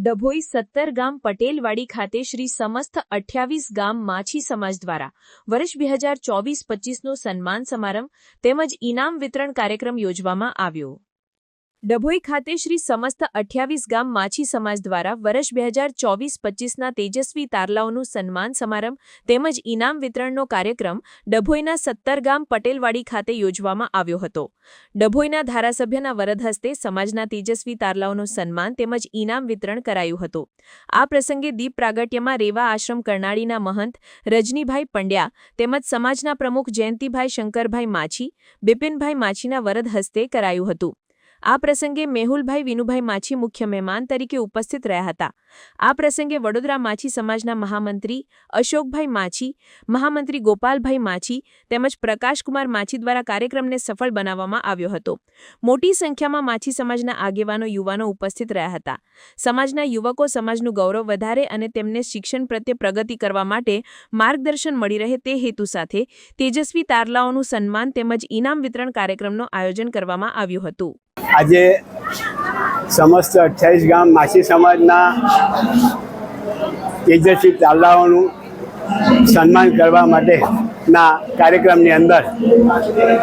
ડભોઈ સત્તર ગામ પટેલવાડી ખાતે શ્રી સમસ્ત અઠ્યાવીસ ગામ માછી સમાજ દ્વારા વર્ષ બે હજાર ચોવીસ પચીસનો સન્માન સમારંભ તેમજ ઇનામ વિતરણ કાર્યક્રમ યોજવામાં આવ્યો. ડભોઈ ખાતે શ્રી સમસ્ત અઠ્યાવીસ ગામ માછી સમાજ દ્વારા વર્ષ બે હજાર ચોવીસ પચીસના તેજસ્વી તારલાઓનું સન્માન સમારંભ તેમજ ઇનામ વિતરણનો કાર્યક્રમ ડભોઈના સત્તર ગામ પટેલવાડી ખાતે યોજવામાં આવ્યો હતો. ડભોઈના ધારાસભ્યના વરદ હસ્તે સમાજના તેજસ્વી તારલાઓનું સન્માન તેમજ ઇનામ વિતરણ કરાયું હતું. આ પ્રસંગે દીપ પ્રાગટ્યમાં રેવા આશ્રમ કરનાળીના મહંત રજનીભાઈ પંડ્યા તેમજ સમાજના પ્રમુખ જયંતિભાઈ શંકરભાઈ માછી, બિપિનભાઈ માછીના વરદ હસ્તે કરાયું હતું. આ પ્રસંગે મેહુલભાઈ વિનુભાઈ માછી મુખ્ય મહેમાન તરીકે ઉપસ્થિત રહ્યા હતા. આ પ્રસંગે વડોદરા માછી સમાજના મહામંત્રી અશોકભાઈ માછી, મહામંત્રી ગોપાલભાઈ માછી તેમજ પ્રકાશકુમાર માછી દ્વારા કાર્યક્રમને સફળ બનાવવામાં આવ્યો હતો. મોટી સંખ્યામાં માછી સમાજના આગેવાનો, યુવાનો ઉપસ્થિત રહ્યા હતા. સમાજના યુવકો સમાજનું ગૌરવ વધારે અને તેમને શિક્ષણ પ્રત્યે પ્રગતિ કરવા માટે માર્ગદર્શન મળી રહે તે હેતુ સાથે તેજસ્વી તારલાઓનું સન્માન તેમજ ઇનામ વિતરણ કાર્યક્રમનું આયોજન કરવામાં આવ્યું હતું. આજે સમસ્ત અઠ્યાવીસ ગામ માછી સમાજના તેજસ્વી તાલાઓનું સન્માન કરવા માટેના કાર્યક્રમની અંદર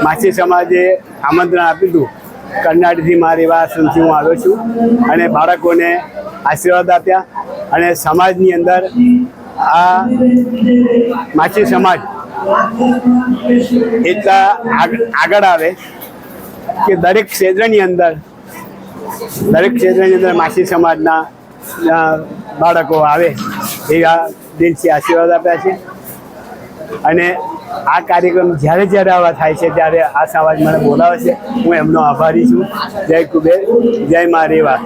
માછી સમાજે આમંત્રણ આપ્યું હતું. કર્ણાટકથી મારી આશ્રમથી હું આવ્યો છું અને બાળકોને આશીર્વાદ આપ્યા અને સમાજની અંદર આ માછી સમાજ એટલા આગ- આગળ આવે કે દરેક ક્ષેત્રની અંદર, દરેક ક્ષેત્રની અંદર માસી સમાજના બાળકો આવે એવા દિલથી આશીર્વાદ આપ્યા છે. અને આ કાર્યક્રમ જ્યારે જ્યારે આવા થાય છે, ત્યારે આ સમાજ મને બોલાવે છે. હું એમનો આભારી છું. જય કુબેર, જય મા રેવા,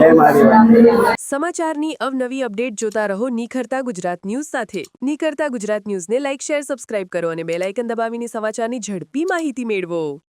જય મા રેવા. સમાચારની અવનવી અપડેટ જોતા રહો નિખરતા ગુજરાત ન્યૂઝ સાથે. નિખરતા ગુજરાત ન્યૂઝને લાઇક શેર, સબસ્ક્રાઇબ કરો અને બેલ આઇકન દબાવીને સમાચારની ઝડપી માહિતી મેળવો.